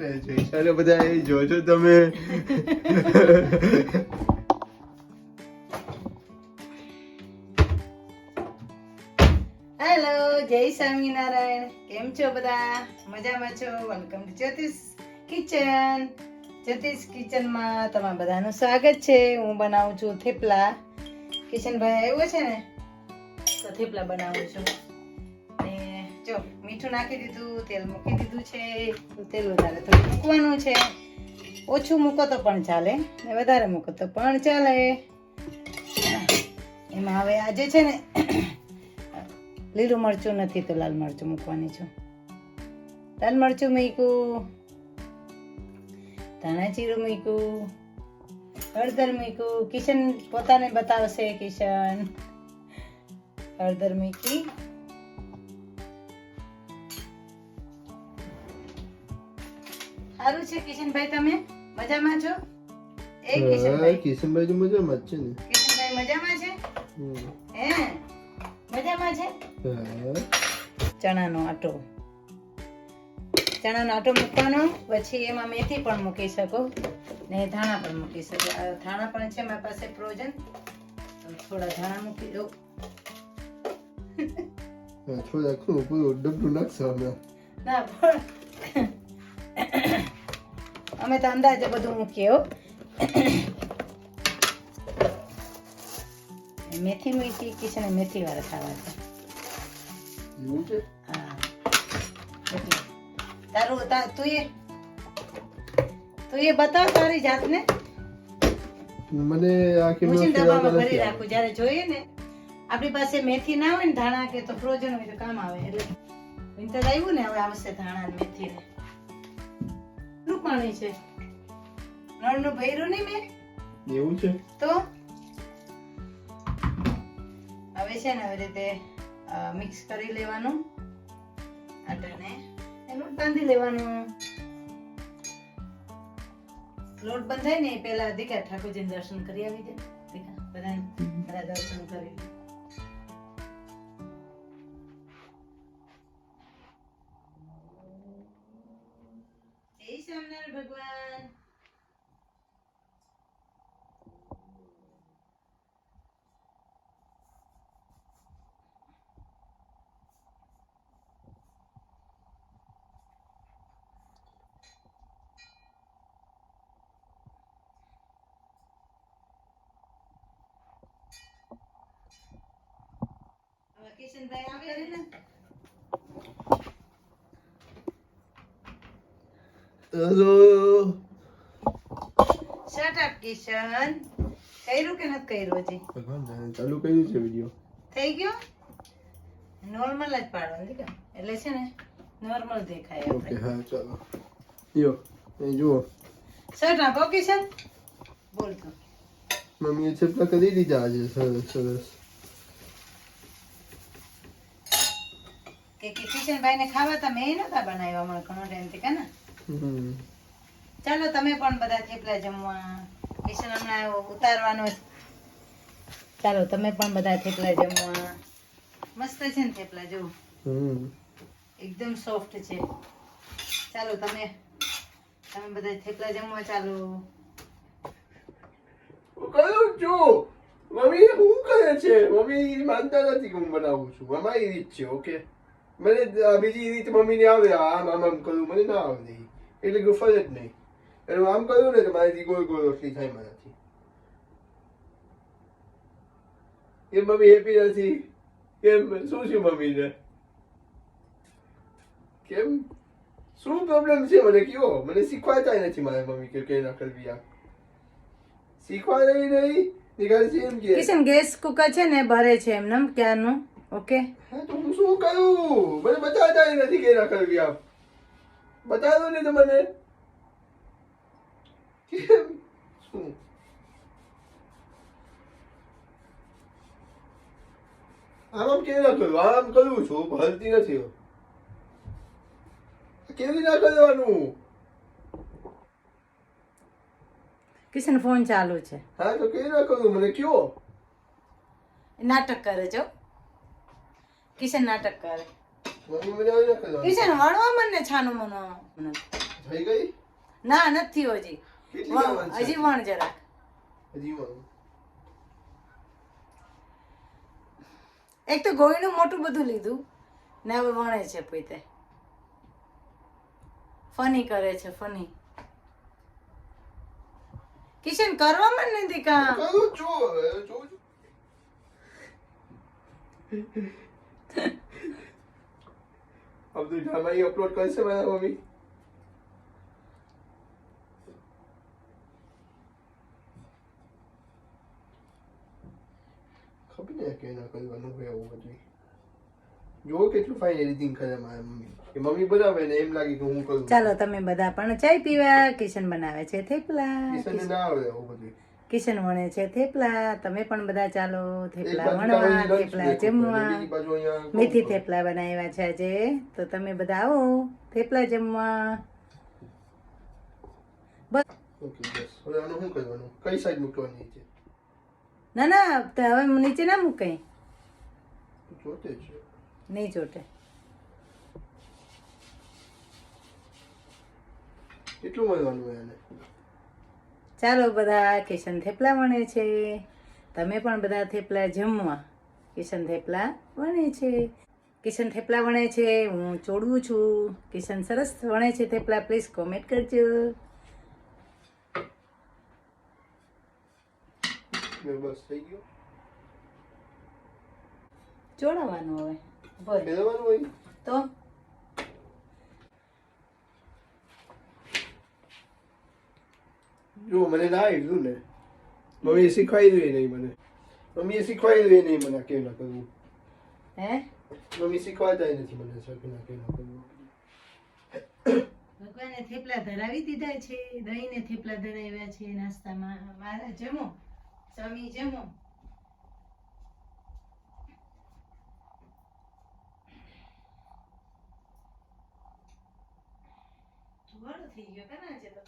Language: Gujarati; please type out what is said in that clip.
ને જયસાને બધા એ જોજો તમે. હેલો જય સ્વામિનારાયણ. કેમ છો બધા? મજામાં છો? Welcome to Jyotish kitchen. Jyotish કિચનમાં તમારા બધાનું સ્વાગત છે. હું બનાવું છું થેપલા. કિશનભાઈ આવ્યો છે ને? તો થેપલા બનાવું છું. જો, મીઠું નાખી દીધું, તેલ મૂકી દીધું છે. તેલ વધારે થોડું મૂકવાનું છે. ઓછું મૂકો તો પણ ચાલે. ને વધારે મૂકો તો પણ ચાલે. એમાં હવે આજે છે ને, લીલું મરચું નથી તો લાલ મરચું મૂકવાની છું. લાલ મરચું મૂક્યું, ધાણા જીરું મૂક્યું, હળદર મૂક્યું. કિશન પોતાને બતાવશે, કિશન. હળદર મૂકી સારું છે કિશનભાઈ તમે મજામાં છો? એ કિશનભાઈ. કિશનભાઈ તો મજામાં જ છે ને. કિશનભાઈ મજામાં છે? હે? મજામાં છે? ચણાનો આટો. ચણાનો આટો મૂકવાનો પછી એમાં મેથી પણ મૂકી શકો. ને ધાણા પણ મૂકી શકો. ધાણા પણ છે મારી પાસે ફ્રોઝન થોડા ધાણા મૂકી દો થોડા ડબલું નાખશો ના પણ અમે તો અંદાજે બધું મૂકીએ મેથી મૂકી કિશન મેથી વાળા ખાવા છે. તારું તું એ તું એ બતાવ તારી જાતને. મને આખી ડબ્બામાં ભરી રાખું જ્યારે જોઈએ ને આપણી પાસે મેથી ના હોય ને ધાણા કે તો ફ્રોઝન હોય તો કામ આવે. એટલે વિન્ટર આવ્યું ને હવે આવશે ધાણા મેથી ને પાણી છે? નળનું ભર્યું નહીં મેં? એવું છે? તો? હવે છે ને આવી રીતે મિક્સ કરી લેવાનું. આટાને લોટ બાંધી લેવાનું. લોટ બંધાય ને પેલા દીકા ઠાકોરજી દર્શન કરી આવી દે. દીકા બધા બધા દર્શન કરી સ્વામિનારાયણ ભગવાન કિશનભાઈ આવે ને હલો શટ અપ કિશન કર્યું કે નથી કર્યું હજી? ભગવાન જાણે ચાલુ કર્યું છે વિડિયો થઈ ગયો? નોર્મલ જ પાડો કે એટલે છે ને નોર્મલ દેખાય ઓકે હા ચાલો. યો એ જુઓ. શટ આપો કિશન બોલ તો. મમ્મીએ ચપલા કરી દીધા આજે સરસ સરસ. કે કે કિશનભાઈ ને ખાવા તમે એ નતા બનાવ્યા હમણાં ઘણો ટાઈમથી કે ને? ચાલો તમે પણ બધા થેપલા જમવા. કિશન હમણાં ઉતારવાનો ચાલો તમે પણ બધા થેપલા જમવા. મસ્ત છે ને થેપલા જો એકદમ સોફ્ટ છે. ચાલો તમે તમે બધા થેપલા જમવા ચાલો. કયું છું મમ્મી શું કરે છે? મમ્મી માનતા નથી કે હું બનાવું છું. અમારી રીત છે ઓકે મને બીજી રીત મમ્મીને આવે આમ આમ આમ કરું મને ના આવડે એટલે કે ફરજ નહીં. એટલે આમ કહ્યું ને કે મારાથી ગોળ ગોળ રોટલી થાય મારાથી એ મમ્મી હેપી નથી? કેમ? શું છે મમ્મીને? કેમ? શું પ્રોબ્લેમ છે મને કયો? મને શીખવાતા નથી મારા મમ્મી કે કઈ ના કરવી આ. શીખવા નહીં નહીં નિકાલ છે એમ કે? કિશન ગેસ કુકર છે ને ભરે છે એમને ક્યાંનું ઓકે હા શું કહ્યું? મને બતાવતા નથી કે ના કરવી આપ બતાવો ને તમને શું? આમ કેવી ના કર્યું આરામ કરું છું ભરતી નથી કેવી ના કરવાનું? કિશન ફોન ચાલુ છે. હા તો કેવી ના કરું મને કયો? નાટક કરે છો કિશન નાટક કરે? મને ના કિશન વળવા મને છાનું મનો થઈ ગઈ? ના નથી હજી? હજી વણ જરાક. એક તો ગોળીનું મોટું બધું લીધું ને હવે વણે છે પોતે. ફની કરે છે ફની. કિશન કરવામાં જ નથી કામ? કરું છું અપલોડ કરશે મારા મમ્મી? ખબર નહીં કે ના કરવાનું હોય આવું બધું. જો કેટલું ફાઇન એડિટિંગ કરે મારા મમ્મી. કે મમ્મી બનાવે ને એમ લાગે કે હું કરું. ચાલો તમે બધા પણ ચાય પીવા કિશન બનાવે છે થેપલા. કિશન ના આવે આવું બધું. કિશન વણે છે થેપલા. તમે પણ બધા ચાલો થેપલા વણવા થેપલા જમવા. મેથી થેપલા બનાવ્યા છે આજે. તો તમે બધા આવો થેપલા જમવા. બસ. હવે આનું શું કરવાનું? કઈ સાઈડ મૂકવાની છે ના ના હવે નીચે ના મૂકાય. છે. નહીં ચોટે. કેટલું મળવાનું આને? ચાલો બધા કિશન થેપલા વણે છે. તમે પણ બધા થેપલા જમવા કિશન થેપલા વણે છે. કિશન થેપલા વણે છે હું ચોડવું છું. કિશન સરસ વણે છે થેપલા પ્લીઝ કોમેન્ટ કરજો. બસ થઈ ગયો? ચોડાવવાનું હવે. હોય? તો? જો મને ના આવ્યું ને મમ્મીએ શીખવાડી નહીં મને મમ્મીએ શીખવાડી નહીં મને કેવું ના કરવું હે મમ્મી શીખવાડતા નથી મને સરખું ના ના કરવું ભગવાને થેપલા ધરાવી દીધા છે દહીંને થેપલા ધરાવ્યા છે નાસ્તામાં મારા જમો સ્વામી જમો થઈ ગયો કના છે તો